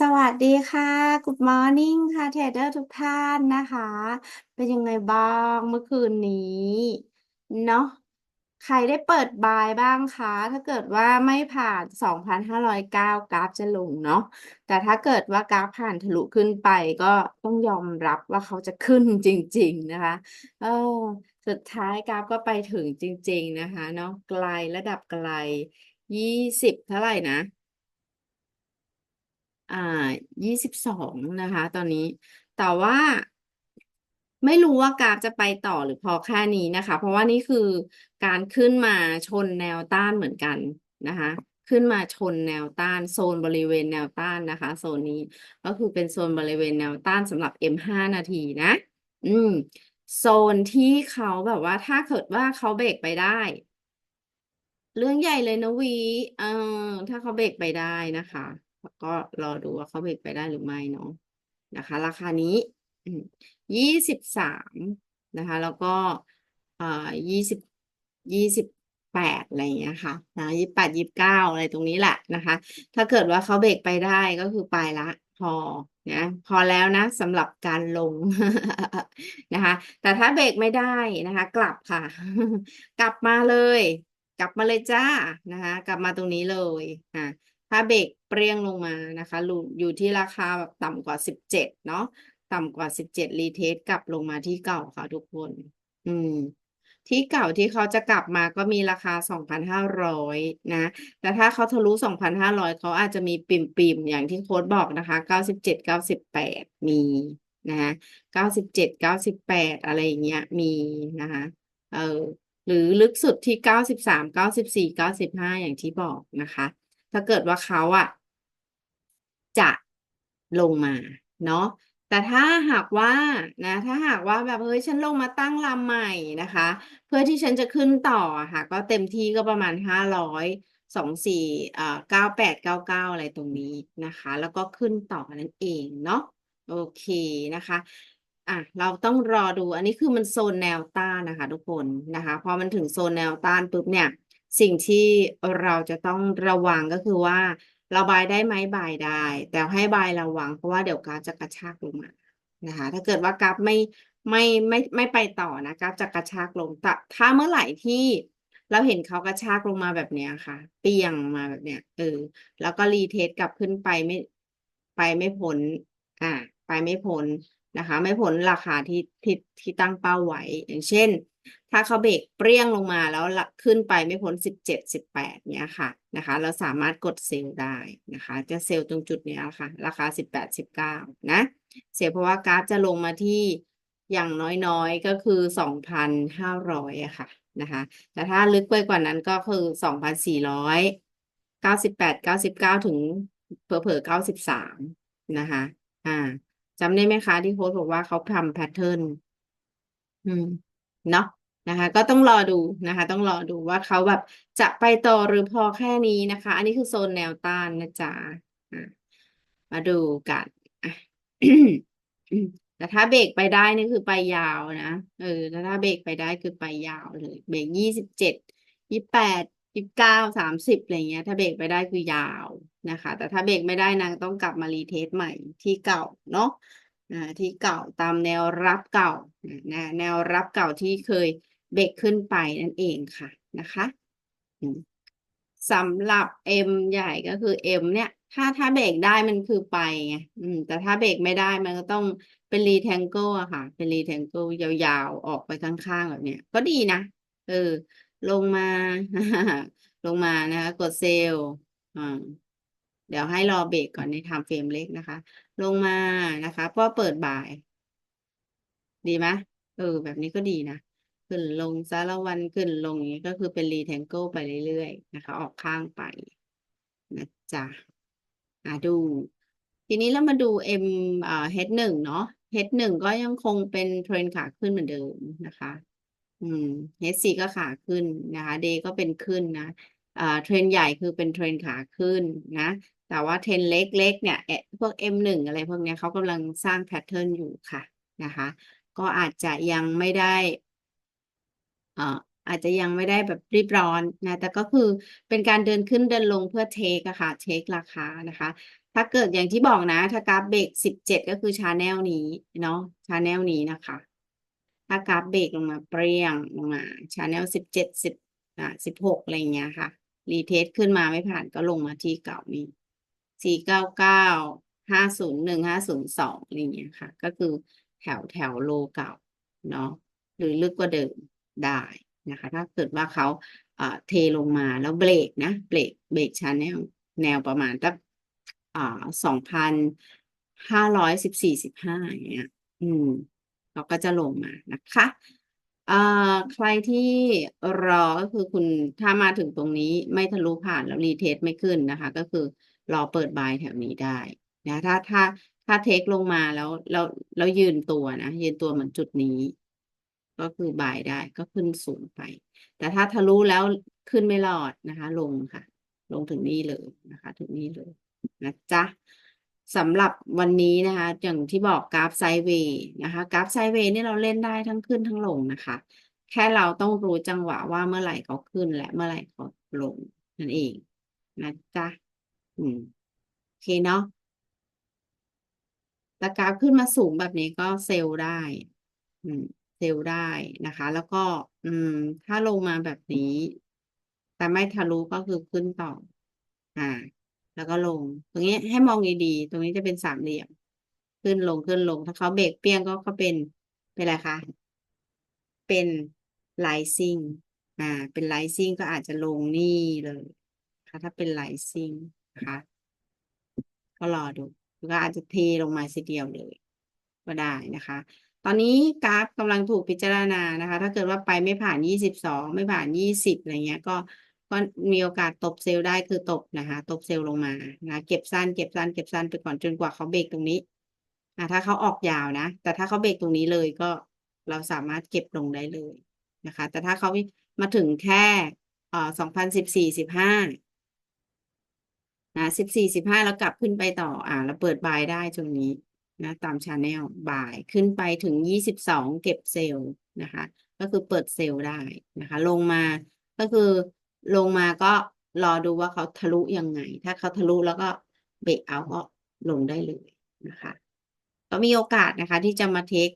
สวัสดีค่ะ Good Morning ค่ะเทรดเดอร์ทุกท่านนะคะ เป็นยังไงบ้างเมื่อคืนนี้ เนาะใครได้เปิดบายบ้างคะ ถ้าเกิดว่าไม่ผ่าน 2,509 กราฟจะลงเนาะแต่ถ้าเกิดว่ากราฟผ่านทะลุขึ้นไปก็ต้องยอมรับว่าเขาจะขึ้นจริง ๆ นะคะเออสุดท้ายกราฟก็ไปถึงจริง ๆ นะคะเนาะไกลระดับไกล 20 เท่าไหร่นะ อ่ายี่สิบสองนะคะ ตอนนี้ แต่ว่าไม่รู้ว่ากราฟจะไปต่อหรือพอแค่นี้นะคะ เพราะว่านี่คือการขึ้นมาชนแนวต้านเหมือนกันนะคะ ขึ้นมาชนแนวต้านโซนบริเวณแนวต้านนะคะ โซนนี้ก็คือเป็นโซนบริเวณแนวต้านสำหรับ M5 นาทีนะ อืม โซนที่เขาแบบว่าถ้าเกิดว่าเขาเบรกไปได้ เรื่องใหญ่เลยนะวี เออถ้าเขาเบรกไปได้นะคะ ก็รอดูว่าเขาเบรกไปได้หรือไม่เนาะนะคะ ราคานี้ยี่สิบสามนะคะ แล้วก็อ่ายี่สิบยี่สิบแปดอะไรอย่างเงี้ยค่ะนะยี่สิบแปดยี่สิบเก้าอะไรตรงนี้แหละนะคะ ถ้าเกิดว่าเขาเบรกไปได้ก็คือไปละพอนะพอแล้วนะสำหรับการลงนะคะ แต่ถ้าเบรกไม่ได้นะคะ กลับค่ะ กลับมาเลย กลับมาเลยจ้านะคะ กลับมาตรงนี้เลยอ่า ถ้าเบรกเปรี้ยงลงมานะคะอยู่ที่ราคาแบบต่ำกว่าสิบเจ็ดเนาะต่ำกว่าสิบเจ็ดรีเทสกลับลงมาที่เก่าค่ะทุกคน อืม ที่เก่าที่เขาจะกลับมาก็มีราคาสองพันห้าร้อยนะ แต่ถ้าเขาทะลุสองพันห้าร้อยเขาอาจจะมีปิ่มปิ่มอย่างที่โค้ดบอกนะคะเก้าสิบเจ็ดเก้าสิบแปดมีนะเก้าสิบเจ็ดเก้าสิบแปดอะไรอย่างเงี้ยมีนะคะเออหรือลึกสุดที่เก้าสิบสามเก้าสิบสี่เก้าสิบห้าอย่างที่บอกนะคะ ถ้าเกิดว่าเขาอะจะลงมาเนาะแต่ถ้าหากว่านะถ้าหากว่าแบบเฮ้ยฉันลงมาตั้งลำใหม่นะคะ เพื่อที่ฉันจะขึ้นต่อค่ะก็เต็มที่ก็ประมาณห้าร้อยสองสี่อ่าเก้าแปดเก้าเก้าอะไรตรงนี้นะคะ แล้วก็ขึ้นต่อนั่นเองเนาะโอเคนะคะอะเราต้องรอดูอันนี้คือมันโซนแนวต้านนะคะ ทุกคนนะคะพอมันถึงโซนแนวต้านปุ๊บเนี่ย สิ่งที่เราจะต้องระวังก็คือว่า เราบายได้ไหมบายได้ แต่ให้บายระวัง เพราะว่าเดี๋ยวกราฟจะกระชากลงมานะคะ ถ้าเกิดว่ากราฟไม่ไม่ไม่ไม่ไปต่อนะกราฟจะกระชากลงแต่ถ้าเมื่อไหร่ที่เราเห็นเขากระชากลงมาแบบเนี้ยค่ะ เปียงมาแบบเนี้ยเออแล้วก็รีเทสกลับขึ้นไปไม่ไปไม่พ้นอ่าไปไม่พ้นนะคะ ไม่พ้นราคาที่ที่ที่ตั้งเป้าไว้อย่างเช่น ถ้าเขาเบรกเปรี้ยงลงมาแล้วขึ้นไปไม่พ้นสิบเจ็ดสิบแปดเนี้ยค่ะนะคะ เราสามารถกดเซลล์ได้นะคะ จะเซลล์ตรงจุดนี้ค่ะ ราคาสิบแปดสิบเก้านะ เสียเพราะว่ากราฟจะลงมาที่อย่างน้อยๆก็คือสองพันห้าร้อยอะค่ะนะคะ แต่ถ้าลึกไปกว่านั้นก็คือสองพันสี่ร้อยเก้าสิบแปดเก้าสิบเก้าถึงเผลอๆเก้าสิบสามนะคะ อ่าจำได้ไหมคะที่โค้ชบอกว่าเขาทำแพทเทิร์นอืม เนาะ นะคะ ก็ต้องรอดูนะคะ ต้องรอดูว่าเขาแบบจะไปต่อหรือพอแค่นี้นะคะ อันนี้คือโซนแนวต้านนะจ๊ะมาดูกันแต่ถ้าเบรกไปได้นี่คือไปยาวนะเออแต่ถ้าเบรกไปได้คือไปยาวเลย เบรกยี่สิบเจ็ดยี่แปดยี่เก้าสามสิบอะไรเงี้ย ถ้าเบรกไปได้คือยาวนะคะ แต่ถ้าเบรกไม่ได้นางต้องกลับมารีเทสใหม่ที่เก่าเนาะที่เก่าตามแนวรับเก่าแนวรับเก่าที่เคย เบรกขึ้นไปนั่นเองค่ะนะคะสำหรับ M ใหญ่ก็คือ M เนี่ย ถ้าถ้าเบรกได้มันคือไปไงอืม แต่ถ้าเบรกไม่ได้มันก็ต้องเป็นรีแทงเกิลอะค่ะ เป็นรีแทงเกิลยาวๆ ออกไปข้างๆ แบบเนี้ย ก็ดีนะ เออ ลงมา ลงมานะคะ กดเซลล์อ่าเดี๋ยวให้รอเบรกก่อนในไทม์เฟรมเล็กนะคะ ลงมานะคะ เพราะเปิดบ่าย ดีไหมเออ แบบนี้ก็ดีนะ ขึ้นลงสารวันขึ้นลงอย่างนี้ก็คือเป็นรีแทงเกิลไปเรื่อยๆนะคะ ออกข้างไปนะจ๊ะอะดู ทีนี้เรามาดู M อ่า H หนึ่งเนาะ H หนึ่งก็ยังคงเป็นเทรนขาขึ้นเหมือนเดิมนะคะ อืม H สี่ก็ขาขึ้นนะคะ D ก็เป็นขึ้นนะอ่าเทรนใหญ่คือเป็นเทรนขาขึ้นนะแต่ว่าเทรนเล็กๆเนี่ยพวก M หนึ่งอะไรพวกนี้เขากำลังสร้างแพทเทิร์นอยู่ค่ะนะคะ ก็อาจจะยังไม่ได้ อาจจะยังไม่ได้แบบรีบร้อนนะ แต่ก็คือเป็นการเดินขึ้นเดินลงเพื่อเทคอะค่ะเทคราคานะคะ ถ้าเกิดอย่างที่บอกนะ ถ้ากราฟเบรกสิบเจ็ดก็คือชาแนลนี้เนาะชาแนลนี้นะคะ ถ้ากราฟเบรกลงมาเปรี้ยงลงมาชาแนลสิบเจ็ดสิบอ่าสิบหกอะไรเงี้ยค่ะ รีเทสขึ้นมาไม่ผ่านก็ลงมาที่เก่านี้สี่เก้าเก้าห้าศูนย์หนึ่งห้าศูนย์สองอะไรเงี้ยค่ะ ก็คือแถวแถวโลเก่าเนาะหรือลึกกว่าเดิม ได้นะคะ ถ้าเกิดว่าเขาเทลงมาแล้วเบรกนะเบรกเบรกชาแนแนวประมาณสักอ่าสองพันห้าร้อยสิบสี่สิบห้าอย่างเงี้ย อืมเราก็จะลงมานะคะใครที่รอก็คือคุณถ้ามาถึงตรงนี้ไม่ทะลุผ่านแล้วรีเทสไม่ขึ้นนะคะ ก็คือรอเปิดบายแถวนี้ได้นะถ้าถ้าถ้าเทคลงมาแล้วแล้วแล้วยืนตัวนะยืนตัวเหมือนจุดนี้ ก็คือบายได้ก็ขึ้นสูงไป แต่ถ้าทะลุแล้วขึ้นไม่รอดนะคะ ลงค่ะ ลงถึงนี่เลยนะคะ ถึงนี่เลยนะจ๊ะสำหรับวันนี้นะคะ อย่างที่บอกกราฟไซด์เวย์นะคะกราฟไซด์เวย์นี่เราเล่นได้ทั้งขึ้นทั้งลงนะคะ แค่เราต้องรู้จังหวะว่าเมื่อไหร่เขาขึ้นและเมื่อไหร่เขาลงนั่นเองนะจ๊ะอืมโอเคเนาะแต่กราฟขึ้นมาสูงแบบนี้ก็เซลล์ได้ อืม เซลล์ได้นะคะ แล้วก็ อืม ถ้าลงมาแบบนี้ แต่ไม่ทะลุก็คือขึ้นต่อ อ่า แล้วก็ลง ตรงนี้ให้มองดีๆ ตรงนี้จะเป็นสามเหลี่ยม ขึ้นลงขึ้นลง ถ้าเขาเบรกเปี้ยงก็ก็เป็น เป็นอะไรคะ เป็นไลซิ่ง อ่า เป็นไลซิ่งก็อาจจะลงนี่เลยค่ะ ถ้าเป็นไลซิ่งนะคะ ก็รอดู ก็อาจจะเทลงมาทีเดียวเลย ก็ได้นะคะ ตอนนี้กราฟกำลังถูกพิจารณานะคะ ถ้าเกิดว่าไปไม่ผ่านยี่สิบสองไม่ผ่านยี่สิบอะไรเงี้ย ก็ก็มีโอกาสตบเซลล์ได้คือตบนะคะ ตบเซลล์ลงมานะเก็บสั้นเก็บสั้นเก็บสั้นไปก่อนจนกว่าเขาเบรกตรงนี้อ่าถ้าเขาออกยาวนะ แต่ถ้าเขาเบรกตรงนี้เลยก็เราสามารถเก็บลงได้เลยนะคะ แต่ถ้าเขามาถึงแค่เอ่อสองพันสิบสี่สิบห้านะสิบสี่สิบห้าแล้วกลับขึ้นไปต่ออ่าแล้วเปิดบายได้ตรงนี้ นะตามชาแนลบ่ายขึ้นไปถึงยี่สิบสองเก็บเซลล์นะคะ ก็คือเปิดเซลล์ได้นะคะ ลงมาก็คือลงมาก็รอดูว่าเขาทะลุยังไง ถ้าเขาทะลุแล้วก็เบรกเอาก็ลงได้เลยนะคะ ก็มีโอกาสนะคะที่จะมาเทค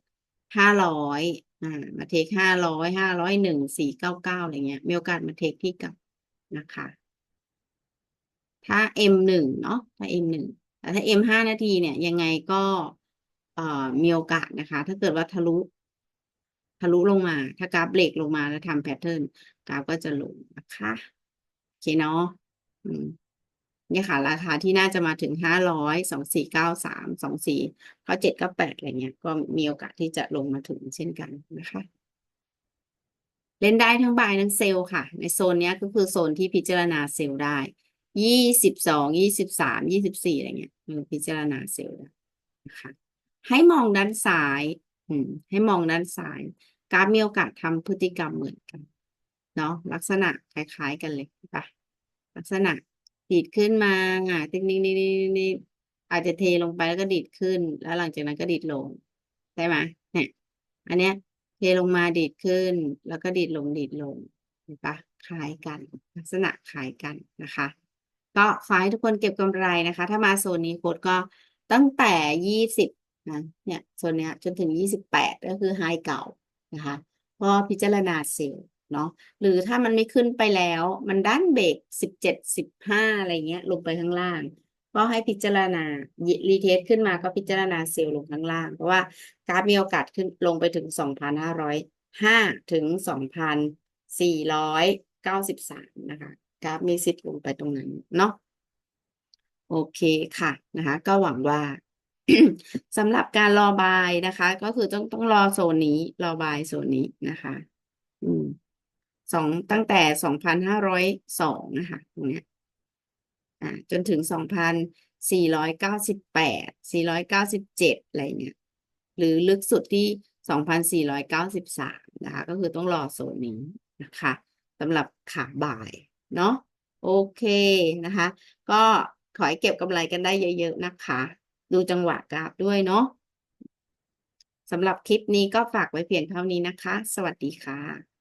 ห้าร้อยอ่ามาเทคห้าร้อยห้าร้อยหนึ่งสี่เก้าเก้าอะไรเงี้ย มีโอกาสมาเทคที่กับนะคะ ถ้า M หนึ่งเนาะถ้า M หนึ่ง ถ้า M ห้านาทีเนี่ยยังไงก็เอ่อมีโอกาสนะคะ ถ้าเกิดว่าทะลุ ทะลุลงมา ถ้ากราฟเบรกลงมาแล้วทำแพทเทิร์นกราฟก็จะลงนะคะโอเคเนาะอืมเนี่ยค่ะ ราคาที่น่าจะมาถึงห้าร้อยสองสี่เก้าสามสองสี่เก้าเจ็ดเก้าแปดอะไรเงี้ย ก็มีโอกาสที่จะลงมาถึงเช่นกันนะคะเล่นได้ทั้งบายทั้งเซลล์ค่ะ ในโซนเนี้ยก็คือโซนที่พิจารณาเซลล์ได้ ยี่สิบสองยี่สิบสามยี่สิบสี่อะไรเงี้ยพิจารณาเซลล์นะคะให้มองด้านซ้าย อืม ให้มองด้านซ้ายกราฟมีโอกาสทำพฤติกรรมเหมือนกัน เนาะลักษณะคล้ายๆกันเลยปะลักษณะดีดขึ้นมาเทคนิคนี้นี่อาจจะเทลงไปแล้วก็ดีดขึ้น แล้วหลังจากนั้นก็ดีดลงใช่ไหมเนี่ย อันเนี้ย เทลงมาดีดขึ้น แล้วก็ดีดลงดีดลงเห็นปะคล้ายกัน ลักษณะคล้ายกันนะคะ ก็ฝากให้ทุกคนเก็บกำไรนะคะ ถ้ามาโซนนี้โค้ดก็ตั้งแต่ยี่สิบนะเนี่ยโซนเนี้ยจนถึงยี่สิบแปดก็คือไฮเก่านะคะก็พิจารณาเซลล์เนาะหรือถ้ามันไม่ขึ้นไปแล้วมันด้านเบรกสิบเจ็ดสิบห้าอะไรเงี้ยลงไปข้างล่าง ก็ให้พิจารณารีเทสขึ้นมาก็พิจารณาเซลล์ลงข้างล่าง เพราะว่ากราฟมีโอกาสขึ้นลงไปถึงสองพันห้าร้อยห้าถึงสองพันสี่ร้อยเก้าสิบสามนะคะ กราฟมีสิทธิ์ลงไปตรงนั้นเนาะโอเคค่ะนะคะ ก็หวังว่าสำหรับการรอบายนะคะ ก็คือต้องต้องรอโซนนี้ รอบายโซนนี้นะคะ อืมสองตั้งแต่สองพันห้าร้อยสองนะคะตรงเนี้ยอ่าจนถึงสองพันสี่ร้อยเก้าสิบแปดสี่ร้อยเก้าสิบเจ็ดอะไรเงี้ยหรือลึกสุดที่สองพันสี่ร้อยเก้าสิบสามนะคะ ก็คือต้องรอโซนนี้นะคะสำหรับขาบ่าย เนาะโอเคนะคะ ก็ขอให้เก็บกำไรกันได้เยอะๆนะคะ ดูจังหวะกราฟด้วยเนาะสำหรับคลิปนี้ก็ฝากไว้เพียงเท่านี้นะคะ สวัสดีค่ะ